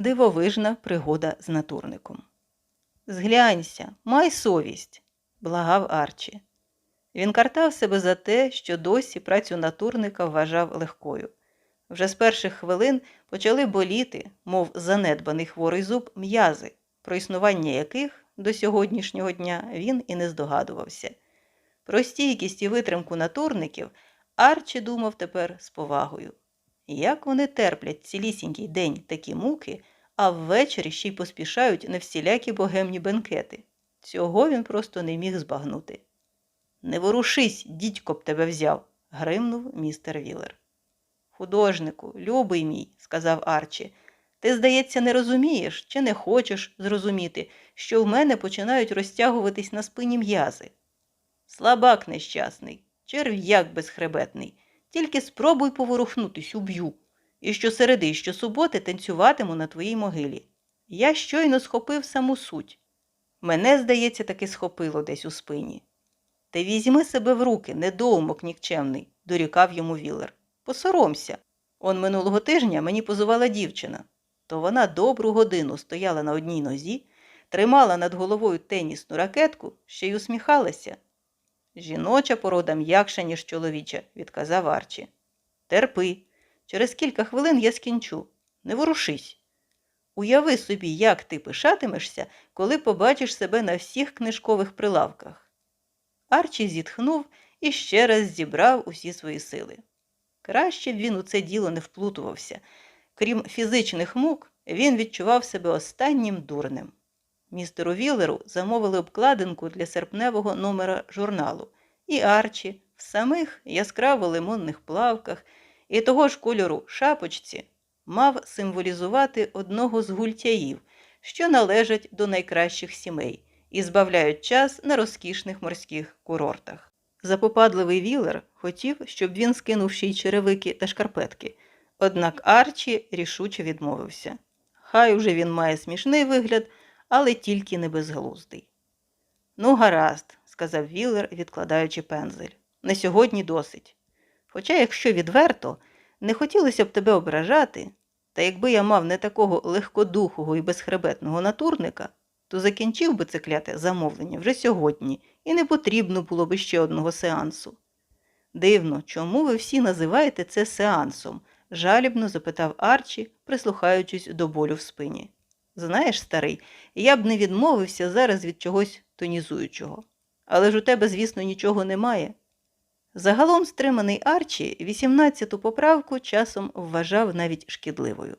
Дивовижна пригода з натурником. Зглянься, май совість, благав Арчі. Він картав себе за те, що досі працю натурника вважав легкою. Вже з перших хвилин почали боліти, мов занедбаний хворий зуб, м'язи, про існування яких до сьогоднішнього дня він і не здогадувався. Про стійкість і витримку натурників Арчі думав тепер з повагою. Як вони терплять цілісінький день такі муки, а ввечері ще й поспішають на всілякі богемні бенкети. Цього він просто не міг збагнути. Не ворушись, дідько б тебе взяв, гримнув містер Віллер. Художнику, любий мій, сказав Арчі, ти, здається, не розумієш чи не хочеш зрозуміти, що в мене починають розтягуватись на спині м'язи. Слабак нещасний, черв'як безхребетний, тільки спробуй поворухнутись, уб'ю, і щосереди, щосуботи танцюватиму на твоїй могилі. Я щойно схопив саму суть. Мене, здається, таки схопило десь у спині. Ти візьми себе в руки, недоумок нікчемний, дорікав йому Віллер. Посоромся. Он минулого тижня мені позувала дівчина. То вона добру годину стояла на одній нозі, тримала над головою тенісну ракетку, ще й усміхалася. Жіноча порода м'якша, ніж чоловіча, відказав Арчі. Терпи. Через кілька хвилин я скінчу. Не ворушись. Уяви собі, як ти пишатимешся, коли побачиш себе на всіх книжкових прилавках. Арчі зітхнув і ще раз зібрав усі свої сили. Краще б він у це діло не вплутувався. Крім фізичних мук, він відчував себе останнім дурним. Містеру Віллеру замовили обкладинку для серпневого номера журналу, і Арчі в самих яскраво лимонних плавках і того ж кольору шапочці мав символізувати одного з гультяїв, що належать до найкращих сімей і збавляють час на розкішних морських курортах. Запопадливий Віллер хотів, щоб він скинув ще й черевики та шкарпетки, однак Арчі рішуче відмовився. Хай уже він має смішний вигляд, але тільки не безглуздий. Ну, гаразд, сказав Віллер, відкладаючи пензель. На сьогодні досить. Хоча, якщо відверто, не хотілося б тебе ображати, та якби я мав не такого легкодухого і безхребетного натурника, то закінчив би це кляте замовлення вже сьогодні, і не потрібно було би ще одного сеансу. Дивно, чому ви всі називаєте це сеансом? жалібно запитав Арчі, прислухаючись до болю в спині. Знаєш, старий, я б не відмовився зараз від чогось тонізуючого. Але ж у тебе, звісно, нічого немає. Загалом стриманий Арчі 18-ту поправку часом вважав навіть шкідливою.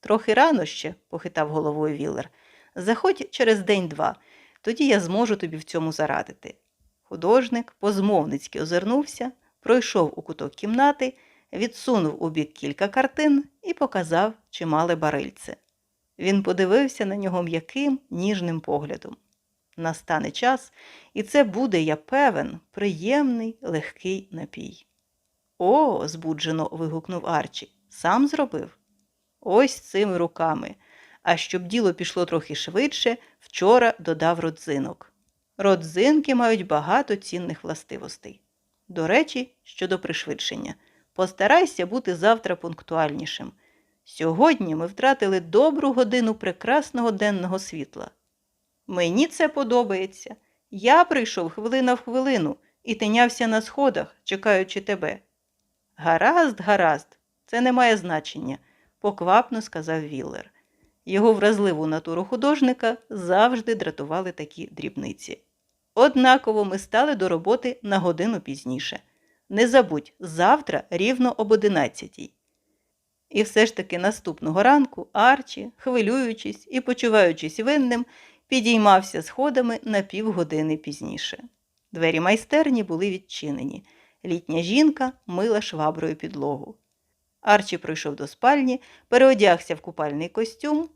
Трохи рано ще, похитав головою Віллер. Заходь через день-два, тоді я зможу тобі в цьому зарадити. Художник позмовницьки озирнувся, пройшов у куток кімнати, відсунув у бік кілька картин і показав чимале барильце. Він подивився на нього м'яким, ніжним поглядом. Настане час, і це буде, я певен, приємний, легкий напій. О, збуджено вигукнув Арчі. Сам зробив? Ось цими руками. А щоб діло пішло трохи швидше, вчора додав родзинок. Родзинки мають багато цінних властивостей. До речі, щодо пришвидшення, постарайся бути завтра пунктуальнішим. Сьогодні ми втратили добру годину прекрасного денного світла. Мені це подобається. Я прийшов хвилина в хвилину і тинявся на сходах, чекаючи тебе. Гаразд, гаразд, це не має значення, поквапно сказав Віллер. Його вразливу натуру художника завжди дратували такі дрібниці. Однаково ми стали до роботи на годину пізніше. Не забудь, завтра рівно об одинадцятій. І все ж таки наступного ранку Арчі, хвилюючись і почуваючись винним, підіймався сходами на півгодини пізніше. Двері майстерні були відчинені. Літня жінка мила шваброю підлогу. Арчі прийшов до спальні, переодягся в купальний костюм,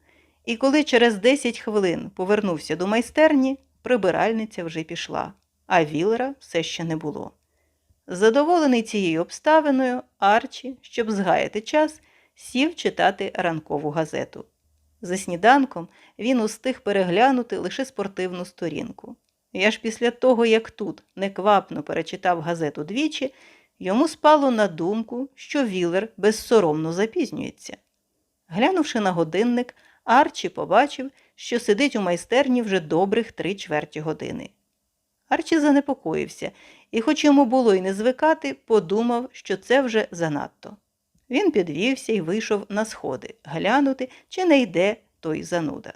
і коли через 10 хвилин повернувся до майстерні, прибиральниця вже пішла, а Вілера все ще не було. Задоволений цією обставиною, Арчі, щоб згаяти час, сів читати ранкову газету. За сніданком він устиг переглянути лише спортивну сторінку. І аж після того, як тут неквапно перечитав газету двічі, йому спало на думку, що Вілер безсоромно запізнюється. Глянувши на годинник, Арчі побачив, що сидить у майстерні вже добрих три чверті години. Арчі занепокоївся, і, хоч йому було й не звикати, подумав, що це вже занадто. Він підвівся і вийшов на сходи, глянути, чи не йде той зануда.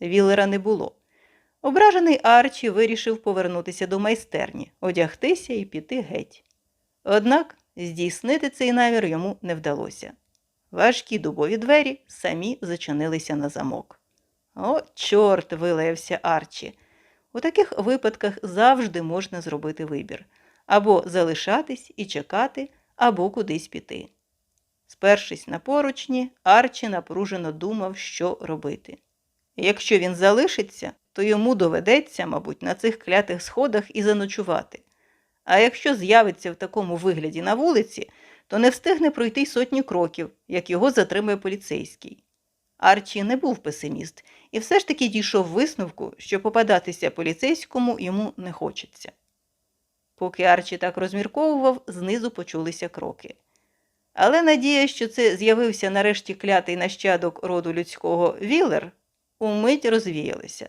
Віллера не було. Ображений Арчі вирішив повернутися до майстерні, одягтися і піти геть. Однак здійснити цей намір йому не вдалося. Важкі дубові двері самі зачинилися на замок. О, чорт, вилаявся Арчі. У таких випадках завжди можна зробити вибір або залишатись і чекати, або кудись піти. Спершись на поручні, Арчі напружено думав, що робити. Якщо він залишиться, то йому доведеться, мабуть, на цих клятих сходах і заночувати. А якщо з'явиться в такому вигляді на вулиці, то не встигне пройти сотні кроків, як його затримує поліцейський. Арчі не був песиміст і все ж таки дійшов висновку, що попадатися поліцейському йому не хочеться. Поки Арчі так розмірковував, знизу почулися кроки. Але надія, що це з'явився нарешті клятий нащадок роду людського Вілер, умить розвіялася.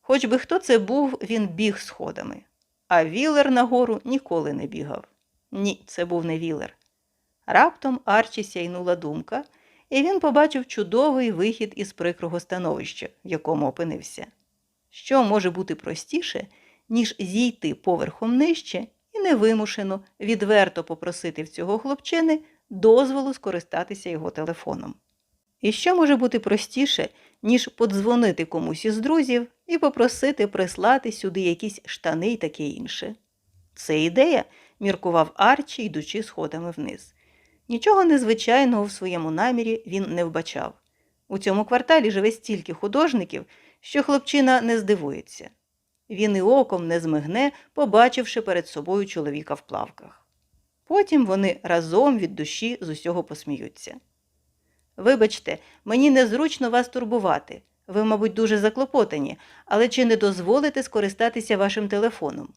Хоч би хто це був, він біг сходами, а Вілер нагору ніколи не бігав. Ні, це був не Вілер. Раптом Арчі сяйнула думка, і він побачив чудовий вихід із прикрого становища, в якому опинився. Що може бути простіше, ніж зійти поверхом нижче невимушено відверто попросити в цього хлопчини дозволу скористатися його телефоном. І що може бути простіше, ніж подзвонити комусь із друзів і попросити прислати сюди якісь штани й таке інше? Це ідея, міркував Арчі, йдучи сходами вниз. Нічого незвичайного в своєму намірі він не вбачав. У цьому кварталі живе стільки художників, що хлопчина не здивується. Він і оком не змигне, побачивши перед собою чоловіка в плавках. Потім вони разом від душі з усього посміються. Вибачте, мені незручно вас турбувати. Ви, мабуть, дуже заклопотані, але чи не дозволите скористатися вашим телефоном?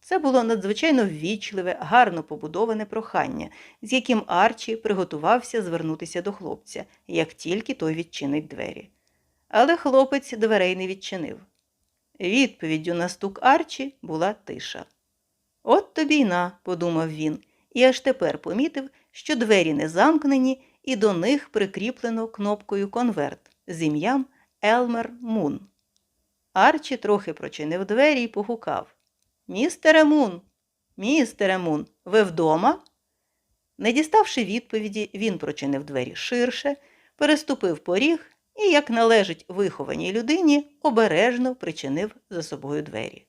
Це було надзвичайно ввічливе, гарно побудоване прохання, з яким Арчі приготувався звернутися до хлопця, як тільки той відчинить двері. Але хлопець дверей не відчинив. Відповіддю на стук Арчі була тиша. От тобі й на, подумав він, і аж тепер помітив, що двері не замкнені, і до них прикріплено кнопкою конверт з ім'ям Елмер Мун. Арчі трохи прочинив двері і погукав Містере Мун, містере Мун, ви вдома? Не діставши відповіді, він прочинив двері ширше, переступив поріг і, як належить вихованій людині, обережно причинив за собою двері.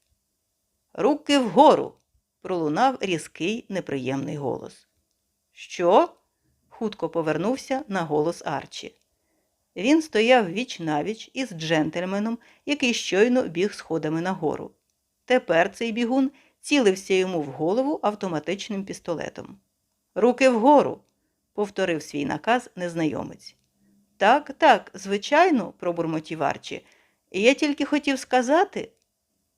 Руки вгору. пролунав різкий неприємний голос. Що? хутко повернувся на голос Арчі. Він стояв віч навіч із джентльменом, який щойно біг сходами нагору. Тепер цей бігун цілився йому в голову автоматичним пістолетом. Руки вгору, повторив свій наказ незнайомець. Так, так, звичайно, пробурмотів Арчі. І Я тільки хотів сказати.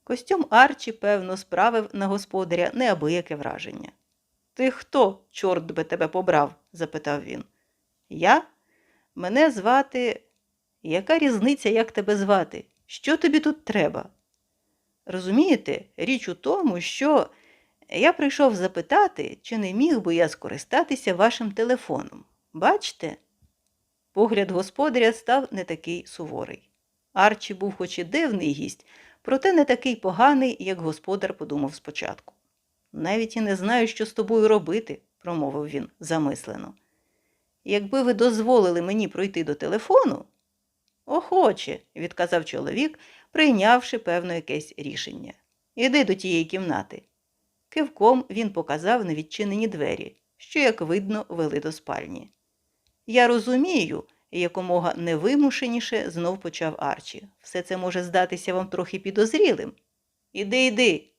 Костюм Арчі, певно, справив на господаря неабияке враження. Ти хто, чорт би тебе побрав? запитав він. Я? Мене звати. Яка різниця, як тебе звати? Що тобі тут треба? Розумієте, річ у тому, що я прийшов запитати, чи не міг би я скористатися вашим телефоном. Бачите? Погляд господаря став не такий суворий. Арчі був хоч і дивний гість, проте не такий поганий, як господар подумав спочатку. Навіть і не знаю, що з тобою робити, промовив він замислено. Якби ви дозволили мені пройти до телефону. Охоче, відказав чоловік, прийнявши певно якесь рішення. Іди до тієї кімнати. Кивком він показав на відчинені двері, що, як видно, вели до спальні. Я розумію, якомога невимушеніше знов почав Арчі. Все це може здатися вам трохи підозрілим. Іди, іди.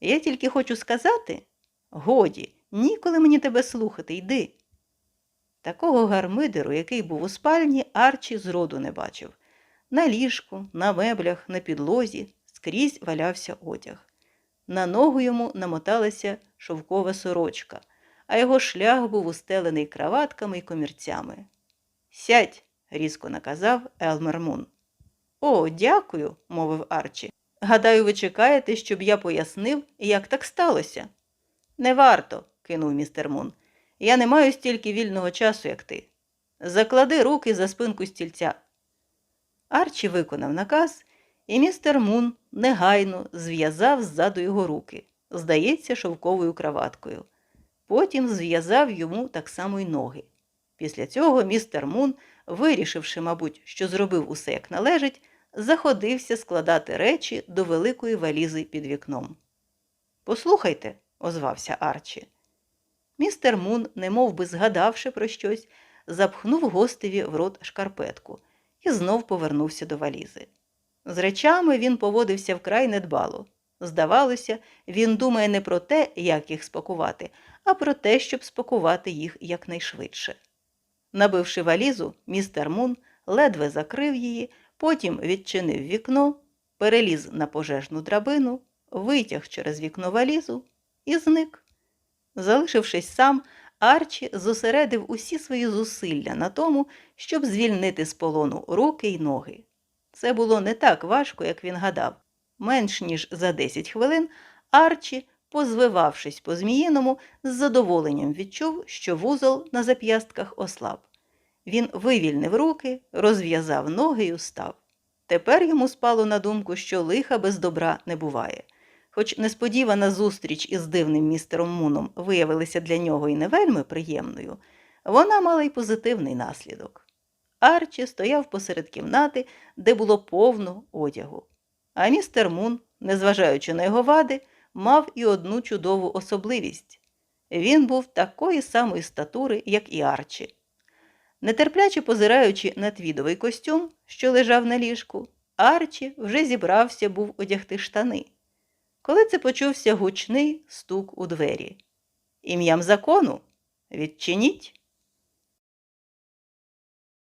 Я тільки хочу сказати годі, ніколи мені тебе слухати, йди. Такого гармидеру, який був у спальні, Арчі зроду не бачив. На ліжку, на меблях, на підлозі скрізь валявся одяг. На ногу йому намоталася шовкова сорочка, а його шлях був устелений краватками й комірцями. Сядь, різко наказав Елмер Мун. О, дякую, мовив Арчі. Гадаю, ви чекаєте, щоб я пояснив, як так сталося. Не варто, кинув містер Мун. Я не маю стільки вільного часу, як ти. Заклади руки за спинку стільця. Арчі виконав наказ, і містер Мун негайно зв'язав ззаду його руки, здається, шовковою краваткою. Потім зв'язав йому так само й ноги. Після цього містер Мун, вирішивши, мабуть, що зробив усе як належить, заходився складати речі до великої валізи під вікном. Послухайте, озвався Арчі. Містер Мун, немов би згадавши про щось, запхнув гостеві в рот шкарпетку і знов повернувся до валізи. З речами він поводився вкрай недбало. Здавалося, він думає не про те, як їх спакувати, а про те, щоб спакувати їх якнайшвидше. Набивши валізу, містер Мун ледве закрив її, потім відчинив вікно, переліз на пожежну драбину, витяг через вікно валізу і зник. Залишившись сам, Арчі зосередив усі свої зусилля на тому, щоб звільнити з полону руки й ноги. Це було не так важко, як він гадав. Менш ніж за 10 хвилин Арчі, позвивавшись по зміїному, з задоволенням відчув, що вузол на зап'ястках ослаб. Він вивільнив руки, розв'язав ноги й устав. Тепер йому спало на думку, що лиха без добра не буває. Хоч несподівана зустріч із дивним містером Муном виявилася для нього і не вельми приємною, вона мала й позитивний наслідок. Арчі стояв посеред кімнати, де було повно одягу. А містер Мун, незважаючи на його вади, мав і одну чудову особливість він був такої самої статури, як і Арчі. Нетерпляче позираючи на твідовий костюм, що лежав на ліжку, Арчі вже зібрався був одягти штани. Коли це почувся гучний стук у двері. Ім'ям закону відчиніть.